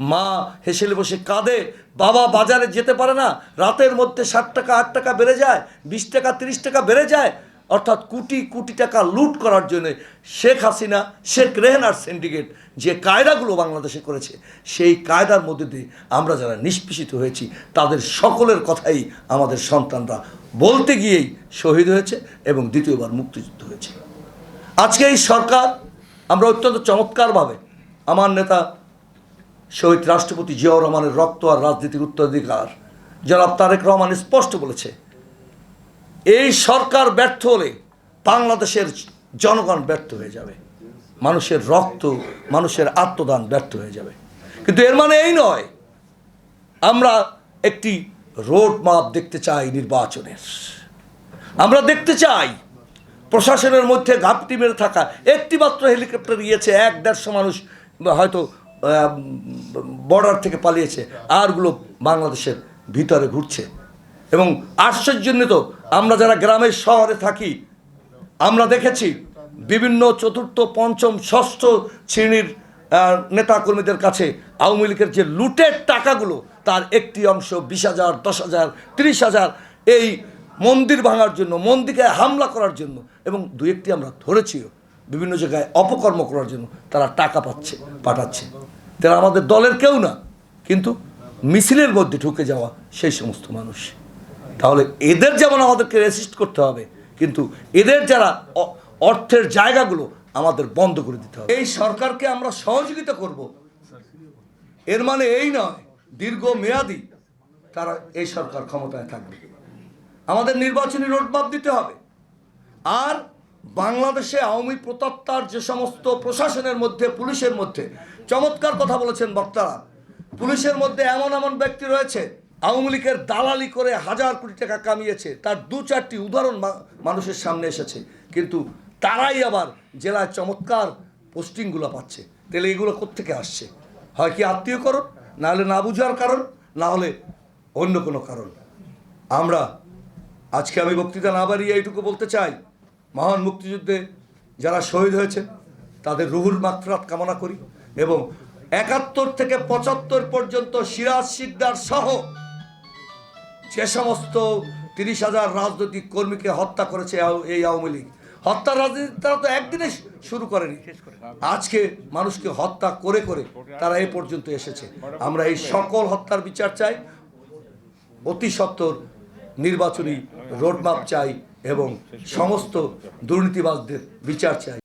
মা হেসেলে বসে কাঁদে, বাবা বাজারে যেতে পারে না, রাতের মধ্যে ষাট টাকা, আট টাকা বেড়ে যায়, বিশ টাকা, তিরিশ টাকা বেড়ে যায়, অর্থাৎ কোটি কোটি টাকা লুট করার জন্য শেখ হাসিনা, শেখ রেহনার সিন্ডিকেট যে কায়দাগুলো বাংলাদেশে করেছে, সেই কায়দার মধ্যে দিয়ে আমরা যারা নিষ্পেষিত হয়েছি, তাদের সকলের কথাই আমাদের সন্তানরা বলতে গিয়েই শহীদ হয়েছে এবং দ্বিতীয়বার মুক্তিযুদ্ধ হয়েছে। আজকে এই সরকার, আমরা অত্যন্ত চমৎকারভাবে আমার নেতা শহীদ রাষ্ট্রপতি জিয়াউর রহমানের রক্ত আর রাজনীতির উত্তরাধিকার। জনাব তারেক রহমান স্পষ্ট বলেছে, এই সরকার ব্যর্থ হলে বাংলাদেশের জনগণ ব্যর্থ হয়ে যাবে। মানুষের রক্ত, মানুষের আত্মদান ব্যর্থ হয়ে যাবে। কিন্তু এর মানে এই নয়, আমরা একটি রোড মাপ দেখতে চাই নির্বাচনের। আমরা দেখতে চাই প্রশাসনের মধ্যে ঘাপটি মেরে থাকা। একটি মাত্র হেলিকপ্টার গিয়েছে, এক দেড়শো মানুষ হয়তো বর্ডার থেকে পালিয়েছে। আরগুলো বাংলাদেশের ভিতরে ঘুরছে। এবং আশ্চর্যজনিত, আমরা যারা গ্রামের শহরে থাকি, আমরা দেখেছি বিভিন্ন চতুর্থ, পঞ্চম, ষষ্ঠ শ্রেণির নেতাকর্মীদের কাছে আওয়ামী লীগের যে লুটের টাকাগুলো, তার একটি অংশ, বিশ হাজার, দশ হাজার, তিরিশ হাজার, এই মন্দির ভাঙার জন্য, মন্দিরকে হামলা করার জন্য এবং দু একটি আমরা ধরেছিও বিভিন্ন জায়গায় অপকর্ম করার জন্য তারা টাকা পাচ্ছে, পাঠাচ্ছে। তারা আমাদের দলের কেউ না, কিন্তু মিছিলের মধ্যে ঢুকে যাওয়া সেই সমস্ত মানুষ। তাহলে এদের যেমন আমাদেরকে রেসিস্ট করতে হবে, কিন্তু এদের যারা অর্থের জায়গাগুলো আমাদের বন্ধ করে দিতে হবে। এই সরকারকে আমরা সহযোগিতা করব। এর মানে এই নয় দীর্ঘ মেয়াদি তারা এই সরকার ক্ষমতায় থাকবে। আমাদের নির্বাচনী রোডমাপ দিতে হবে। আর বাংলাদেশে আওয়ামী প্রতাত্তার যে সমস্ত প্রশাসনের মধ্যে, পুলিশের মধ্যে, চমৎকার কথা বলেছেন বক্তারা। পুলিশের মধ্যে এমন এমন ব্যক্তি রয়েছে, আওয়ামী লীগের দালালি করে হাজার কোটি টাকা কামিয়েছে, তার দু চারটি উদাহরণ মানুষের সামনে এসেছে। কিন্তু তারাই আবার জেলায় চমৎকার পোস্টিংগুলো পাচ্ছে। তাহলে এগুলো কোত্থেকে আসছে? হয় কি আত্মীয়করণ না হলে না বুঝার কারণ? না হলে অন্য কোনো কারণ? আমরা আজকে আমি বক্তৃতা না বাড়িয়ে এইটুকু বলতে চাই মহান মুক্তিযুদ্ধে যারা শহীদ হয়েছে তাদের রুহুল মাকফরাত কামনা করি এবং একাত্তর থেকে পঁচাত্তর পর্যন্ত সিরাজ সিকদার সহ যে সমস্ত তিরিশ হাজার রাজনৈতিক কর্মীকে হত্যা করেছে এই আওয়ামী লীগ হত্যার রাজনীতি তারা তো একদিনে শুরু করেনি। আজকে মানুষকে হত্যা করে করে তারা এই পর্যন্ত এসেছে। আমরা এই সকল হত্যার বিচার চাই। অতি সত্বর নির্বাচনী রোডম্যাপ চাই এবং সমস্ত দুর্নীতিবাজদের বিচার চাই।